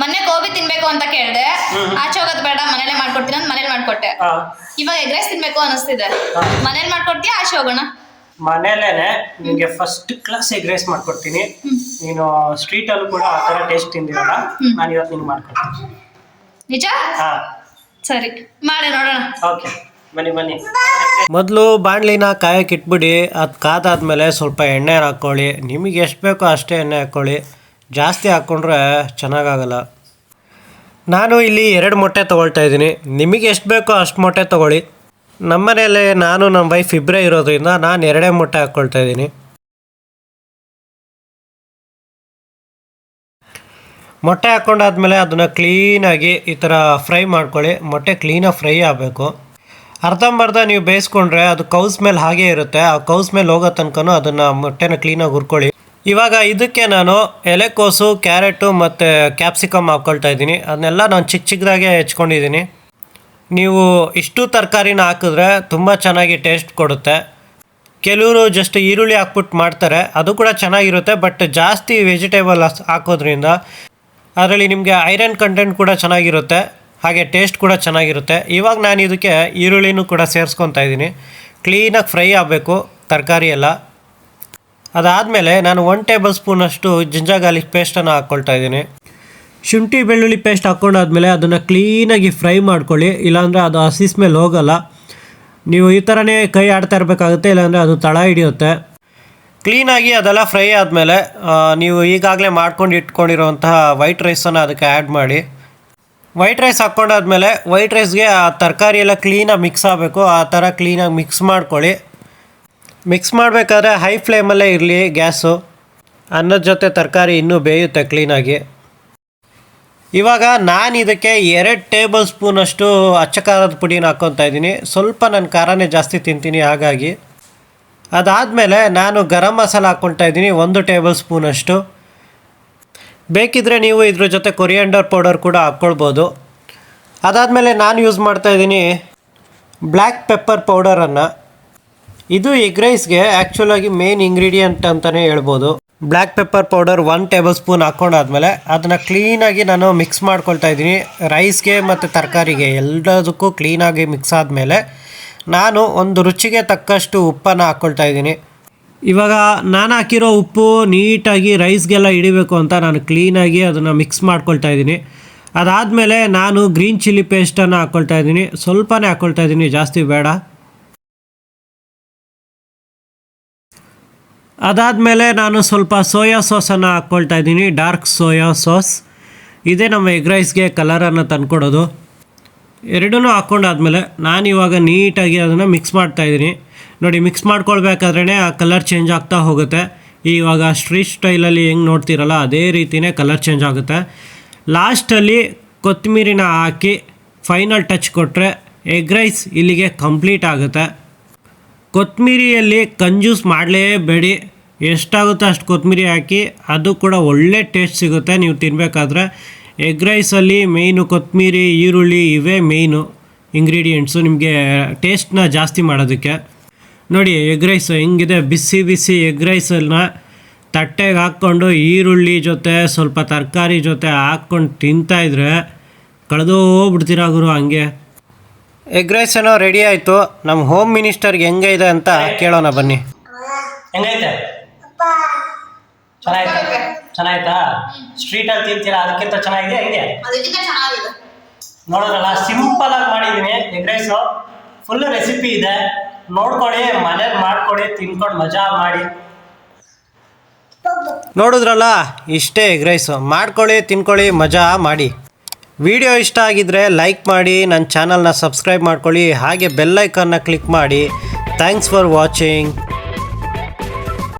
ಮೊನ್ನೆ ಗೋಬಿ ತಿನ್ಬೇಕು ಅಂತ ಕೇಳ್ದೆ. ಆಚೆ ಹೋಗೋದು ಬೇಡ ಮನೇಲೆ ಮಾಡ್ಕೊಡ್ತೀನಿ ಅಂತ ಮನೇಲಿ ಮಾಡ್ಕೊಟ್ಟೆ. ಇವಾಗ ಎಗ್ ರೈಸ್ ತಿನ್ಬೇಕು ಅನಿಸ್ತಿದೆ. ಮನೇಲಿ ಮಾಡ್ಕೊಡ್ತೀಯಾ ಆಚೆ ಹೋಗೋಣ? ಮನೇಲೇನೆ ನಿಮ್ಗೆ ಫಸ್ಟ್ ಕ್ಲಾಸ್ ಎಗ್ ರೈಸ್ ಮಾಡ್ಕೊಡ್ತೀನಿ. ನೀನು ಸ್ಟ್ರೀಟ್ ಅಲ್ಲೂ ಕೂಡ ಆ ತರ ಟೇಸ್ಟ್ ತಿಂದಿರಲ್ಲ. ನಾನು ಇವತ್ತು ನಿಮ್ಗೆ ಮಾಡ್ಕೊಡ್ತೀನಿ. ನಿಜ? ಹಾ. ಸರಿ. ಮಾಡಿ ನೋಡೋಣ. ಓಕೆ. ಬನ್ನಿ ಬನ್ನಿ. ಮೊದಲು ಬಾಣಲಿನ ಕಾಯಕ್ಕೆ ಇಟ್ಬಿಡಿ ಅದು ಕಾದಾದ್ಮೇಲೆ ಸ್ವಲ್ಪ ಎಣ್ಣೆ ಹಾಕ್ಕೊಳ್ಳಿ ನಿಮಗೆ ಎಷ್ಟು ಬೇಕೋ ಅಷ್ಟೇ ಎಣ್ಣೆ ಹಾಕ್ಕೊಳ್ಳಿ ಜಾಸ್ತಿ ಹಾಕ್ಕೊಂಡ್ರೆ ಚೆನ್ನಾಗಾಗಲ್ಲ. ನಾನು ಇಲ್ಲಿ ಎರಡು ಮೊಟ್ಟೆ ತೊಗೊಳ್ತಾ ಇದ್ದೀನಿ. ನಿಮಗೆ ಎಷ್ಟು ಬೇಕೋ ಅಷ್ಟು ಮೊಟ್ಟೆ ತೊಗೊಳ್ಳಿ. ನಮ್ಮನೇಲಿ ನಾನು, ನಮ್ಮ ವೈಫ್ ಇಬ್ಬರೇ ಇರೋದ್ರಿಂದ ನಾನು ಎರಡೇ ಮೊಟ್ಟೆ ಹಾಕ್ಕೊಳ್ತಾ ಇದ್ದೀನಿ. ಮೊಟ್ಟೆ ಹಾಕ್ಕೊಂಡಾದ್ಮೇಲೆ ಅದನ್ನು ಕ್ಲೀನಾಗಿ ಈ ಥರ ಫ್ರೈ ಮಾಡ್ಕೊಳ್ಳಿ. ಮೊಟ್ಟೆ ಕ್ಲೀನಾಗಿ ಫ್ರೈ ಆಗಬೇಕು. ಅರ್ಧಂಬರ್ಧ ನೀವು ಬೇಯಿಸ್ಕೊಂಡ್ರೆ ಅದು ಕೌಸ್ ಮೇಲೆ ಹಾಗೇ ಇರುತ್ತೆ. ಆ ಕೌಸ್ ಮೇಲೆ ಹೋಗೋ ತನಕನೂ ಅದನ್ನು ಮೊಟ್ಟೆನ ಕ್ಲೀನಾಗಿ ಹುರ್ಕೊಳ್ಳಿ. ಇವಾಗ ಇದಕ್ಕೆ ನಾನು ಎಲೆಕೋಸು ಕ್ಯಾರೆಟು ಮತ್ತು ಕ್ಯಾಪ್ಸಿಕಮ್ ಹಾಕ್ಕೊಳ್ತಾ ಇದ್ದೀನಿ. ಅದನ್ನೆಲ್ಲ ನಾನು ಚಿಕ್ಕ ಚಿಕ್ಕದಾಗೆ ಹೆಚ್ಕೊಂಡಿದ್ದೀನಿ. ನೀವು ಇಷ್ಟು ತರಕಾರಿನ ಹಾಕಿದ್ರೆ ತುಂಬ ಚೆನ್ನಾಗಿ ಟೇಸ್ಟ್ ಕೊಡುತ್ತೆ. ಕೆಲವರು ಜಸ್ಟ್ ಈರುಳ್ಳಿ ಹಾಕ್ಬಿಟ್ಟು ಮಾಡ್ತಾರೆ. ಅದು ಕೂಡ ಚೆನ್ನಾಗಿರುತ್ತೆ ಬಟ್ ಜಾಸ್ತಿ ವೆಜಿಟೇಬಲ್ ಹಾಕೋದ್ರಿಂದ ಅದರಲ್ಲಿ ನಿಮಗೆ ಐರನ್ ಕಂಟೆಂಟ್ ಕೂಡ ಚೆನ್ನಾಗಿರುತ್ತೆ, ಹಾಗೆ ಟೇಸ್ಟ್ ಕೂಡ ಚೆನ್ನಾಗಿರುತ್ತೆ. ಇವಾಗ ನಾನು ಇದಕ್ಕೆ ಈರುಳ್ಳಿನೂ ಕೂಡ ಸೇರಿಸ್ಕೊತಾ ಇದ್ದೀನಿ. ಕ್ಲೀನಾಗಿ ಫ್ರೈ ಆಗಬೇಕು, ತರಕಾರಿ ಎಲ್ಲ. ಅದಾದಮೇಲೆ ನಾನು ಒನ್ ಟೇಬಲ್ ಸ್ಪೂನಷ್ಟು ಜಿಂಜರ್ ಗಾರ್ಲಿಕ್ ಪೇಸ್ಟನ್ನು ಹಾಕ್ಕೊಳ್ತಾ ಇದ್ದೀನಿ. ಶುಂಠಿ, ಬೆಳ್ಳುಳ್ಳಿ ಪೇಸ್ಟ್ ಹಾಕ್ಕೊಂಡಾದ್ಮೇಲೆ ಅದನ್ನು ಕ್ಲೀನಾಗಿ ಫ್ರೈ ಮಾಡ್ಕೊಳ್ಳಿ. ಇಲ್ಲಾಂದರೆ ಅದು ಹಸಿಸ್ ಮೇಲೆ ಹೋಗಲ್ಲ. ನೀವು ಈ ಥರನೇ ಕೈ ಆಡ್ತಾ ಇರಬೇಕಾಗುತ್ತೆ, ಇಲ್ಲಾಂದರೆ ಅದು ತಳ ಹಿಡಿಯುತ್ತೆ. ಕ್ಲೀನಾಗಿ ಅದೆಲ್ಲ ಫ್ರೈ ಆದಮೇಲೆ ನೀವು ಈಗಾಗಲೇ ಮಾಡ್ಕೊಂಡು ಇಟ್ಕೊಂಡಿರುವಂತಹ ವೈಟ್ ರೈಸನ್ನು ಅದಕ್ಕೆ ಆ್ಯಡ್ ಮಾಡಿ. ವೈಟ್ ರೈಸ್ ಹಾಕ್ಕೊಂಡಾದ್ಮೇಲೆ ವೈಟ್ ರೈಸ್ಗೆ ಆ ತರಕಾರಿ ಎಲ್ಲ ಕ್ಲೀನಾಗಿ ಮಿಕ್ಸ್ ಆಗಬೇಕು. ಆ ಥರ ಕ್ಲೀನಾಗಿ ಮಿಕ್ಸ್ ಮಾಡ್ಕೊಳ್ಳಿ. ಮಿಕ್ಸ್ ಮಾಡಬೇಕಾದ್ರೆ ಹೈ ಫ್ಲೇಮಲ್ಲೇ ಇರಲಿ ಗ್ಯಾಸು. ಅನ್ನದ ಜೊತೆ ತರಕಾರಿ ಇನ್ನೂ ಬೇಯುತ್ತೆ ಕ್ಲೀನಾಗಿ ಇವಾಗ ನಾನು ಇದಕ್ಕೆ ಎರಡು ಟೇಬಲ್ ಸ್ಪೂನಷ್ಟು ಅಚ್ಚ ಖಾರದ ಪುಡಿನ ಹಾಕ್ಕೊತಾ ಇದ್ದೀನಿ. ಸ್ವಲ್ಪ ನಾನು ಖಾರನೇ ಜಾಸ್ತಿ ತಿಂತೀನಿ ಹಾಗಾಗಿ. ಅದಾದಮೇಲೆ ನಾನು ಗರಂ ಮಸಾಲ ಹಾಕ್ಕೊಳ್ತಾ ಇದ್ದೀನಿ, ಒಂದು ಟೇಬಲ್ ಸ್ಪೂನಷ್ಟು ಬೇಕಿದ್ದರೆ ನೀವು ಇದ್ರ ಜೊತೆ ಕೊರಿಯಾಂಡರ್ ಪೌಡರ್ ಕೂಡ ಹಾಕ್ಕೊಳ್ಬೋದು. ಅದಾದಮೇಲೆ ನಾನು ಯೂಸ್ ಮಾಡ್ತಾ ಇದ್ದೀನಿ ಬ್ಲ್ಯಾಕ್ ಪೆಪ್ಪರ್ ಪೌಡರನ್ನು ಇದು ಎಗ್ ರೈಸ್ಗೆ ಆ್ಯಕ್ಚುಲಾಗಿ ಮೇನ್ ಇಂಗ್ರೀಡಿಯೆಂಟ್ ಅಂತಲೇ ಹೇಳ್ಬೋದು. Black pepper powder one tablespoon ಹಾಕ್ಕೊಂಡಾದ್ಮೇಲೆ ಅದನ್ನು ಕ್ಲೀನಾಗಿ ನಾನು ಮಿಕ್ಸ್ ಮಾಡ್ಕೊಳ್ತಾ ಇದ್ದೀನಿ. ರೈಸ್ಗೆ ಮತ್ತು ತರಕಾರಿಗೆ ಎಲ್ಲದಕ್ಕೂ ಕ್ಲೀನಾಗಿ ಮಿಕ್ಸ್ ಆದಮೇಲೆ ನಾನು ಒಂದು ರುಚಿಗೆ ತಕ್ಕಷ್ಟು ಉಪ್ಪನ್ನು ಹಾಕ್ಕೊಳ್ತಾ ಇದ್ದೀನಿ. ಇವಾಗ ನಾನು ಹಾಕಿರೋ ಉಪ್ಪು ನೀಟಾಗಿ ರೈಸ್ಗೆಲ್ಲ ಹಿಡಿಬೇಕು ಅಂತ ನಾನು ಕ್ಲೀನಾಗಿ ಅದನ್ನು ಮಿಕ್ಸ್ ಮಾಡ್ಕೊಳ್ತಾ ಇದ್ದೀನಿ. ಅದಾದಮೇಲೆ ನಾನು ಗ್ರೀನ್ ಚಿಲ್ಲಿ ಪೇಸ್ಟನ್ನು ಹಾಕ್ಕೊಳ್ತಾ ಇದ್ದೀನಿ. ಸ್ವಲ್ಪನೇ ಹಾಕ್ಕೊಳ್ತಾ ಇದ್ದೀನಿ, ಜಾಸ್ತಿ ಬೇಡ. ಅದಾದಮೇಲೆ ನಾನು ಸ್ವಲ್ಪ ಸೋಯಾ ಸಾಸನ್ನು ಹಾಕ್ಕೊಳ್ತಾ ಇದ್ದೀನಿ, ಡಾರ್ಕ್ ಸೋಯಾ ಸಾಸ್. ಇದೇ ನಮ್ಮ ಎಗ್ ರೈಸ್ಗೆ ಕಲರನ್ನು ತಂದ್ಕೊಡೋದು. ಎರಡೂ ಹಾಕ್ಕೊಂಡಾದ್ಮೇಲೆ ನಾನು ಇವಾಗ ನೀಟಾಗಿ ಅದನ್ನು ಮಿಕ್ಸ್ ಮಾಡ್ತಾ ಇದ್ದೀನಿ. ನೋಡಿ ಮಿಕ್ಸ್ ಮಾಡ್ಕೊಳ್ಬೇಕಾದ್ರೇ ಆ ಕಲರ್ ಚೇಂಜ್ ಆಗ್ತಾ ಹೋಗುತ್ತೆ. ಇವಾಗ ಸ್ಟ್ರೀಟ್ ಸ್ಟೈಲಲ್ಲಿ ಹೆಂಗೆ ನೋಡ್ತೀರಲ್ಲ, ಅದೇ ರೀತಿಯೇ ಕಲರ್ ಚೇಂಜ್ ಆಗುತ್ತೆ. ಲಾಸ್ಟಲ್ಲಿ ಕೊತ್ತಂಬರಿನ ಹಾಕಿ ಫೈನಲ್ ಟಚ್ ಕೊಟ್ಟರೆ ಎಗ್ ರೈಸ್ ಇಲ್ಲಿಗೆ ಕಂಪ್ಲೀಟ್ ಆಗುತ್ತೆ. ಕೊತ್ತಂಬರಿಯಲ್ಲಿ ಕಂಜೂಸ್ ಮಾಡಲೇಬೇಡಿ. ಎಷ್ಟಾಗುತ್ತೋ ಅಷ್ಟು ಕೊತ್ತಂಬರಿ ಹಾಕಿ, ಅದು ಕೂಡ ಒಳ್ಳೆ ಟೇಸ್ಟ್ ಸಿಗುತ್ತೆ. ನೀವು ತಿನ್ನಬೇಕಾದ್ರೆ ಎಗ್ ರೈಸಲ್ಲಿ ಮೇಯ್ನು ಕೊತ್ತಂಬರಿ, ಈರುಳ್ಳಿ ಇವೇ ಮೇಯ್ನು ಇಂಗ್ರೀಡಿಯೆಂಟ್ಸು ನಿಮಗೆ ಟೇಸ್ಟ್ನ ಜಾಸ್ತಿ ಮಾಡೋದಕ್ಕೆ. ನೋಡಿ ಎಗ್ ರೈಸ್ ಹೆಂಗಿದೆ, ಬಿಸಿ ಬಿಸಿ ಎಗ್ ರೈಸನ್ನ ತಟ್ಟೆಗೆ ಹಾಕ್ಕೊಂಡು ಈರುಳ್ಳಿ ಜೊತೆ, ಸ್ವಲ್ಪ ತರಕಾರಿ ಜೊತೆ ಹಾಕ್ಕೊಂಡು ತಿಂತಾಯಿದ್ರೆ ಕಳೆದೋಗ್ಬಿಡ್ತೀರಾ ಗುರು ಹಂಗೆ? ಎಗ್ ರೈಸ್ ಏನೋ ರೆಡಿ ಆಯಿತು. ನಮ್ಮ ಹೋಮ್ ಮಿನಿಸ್ಟರ್ಗೆ ಹೆಂಗೆ ಇದೆ ಅಂತ ಕೇಳೋಣ ಬನ್ನಿ. ಹೆಂಗೈತೆ? ಚೆನ್ನಾಯ್ತಾ? ಸ್ಟ್ರೀಟ್ ಅಲ್ಲಿ ತಿಂತೀರಾ? ಅದಕ್ಕಿಂತ ಚೆನ್ನಾಗಿದೆ ಹೆಂಗೆ? ಅದಕ್ಕಿಂತ ಚೆನ್ನಾಗಿದೆ. ನೋಡೋದಲ್ಲ ಸಿಂಪಲ್ ಆಗಿ ಮಾಡಿದೀನಿ ಎಗ್ ರೈಸ್ ಫುಲ್ ರೆಸಿಪಿ ಇದೆ. ನೋಡ್ಕೊಳ್ಳಿ ಮನೇಲಿ ಮಾಡ್ಕೊಳ್ಳಿ ತಿನ್ಕೊಂಡು ಮಜಾ ಮಾಡಿ. ನೋಡಿದ್ರಲ್ಲ ಇಷ್ಟೇ ಎಗ್ ರೈಸ್ ಮಾಡ್ಕೊಳ್ಳಿ ತಿನ್ಕೊಳ್ಳಿ ಮಜಾ ಮಾಡಿ. ವಿಡಿಯೋ ಇಷ್ಟ ಆಗಿದ್ರೆ ಲೈಕ್ ಮಾಡಿ ನನ್ನ ಚಾನಲ್ನ ಸಬ್ಸ್ಕ್ರೈಬ್ ಮಾಡ್ಕೊಳ್ಳಿ. ಹಾಗೆ ಬೆಲ್ಲೈಕನ್ನ ಕ್ಲಿಕ್ ಮಾಡಿ. Thanks for watching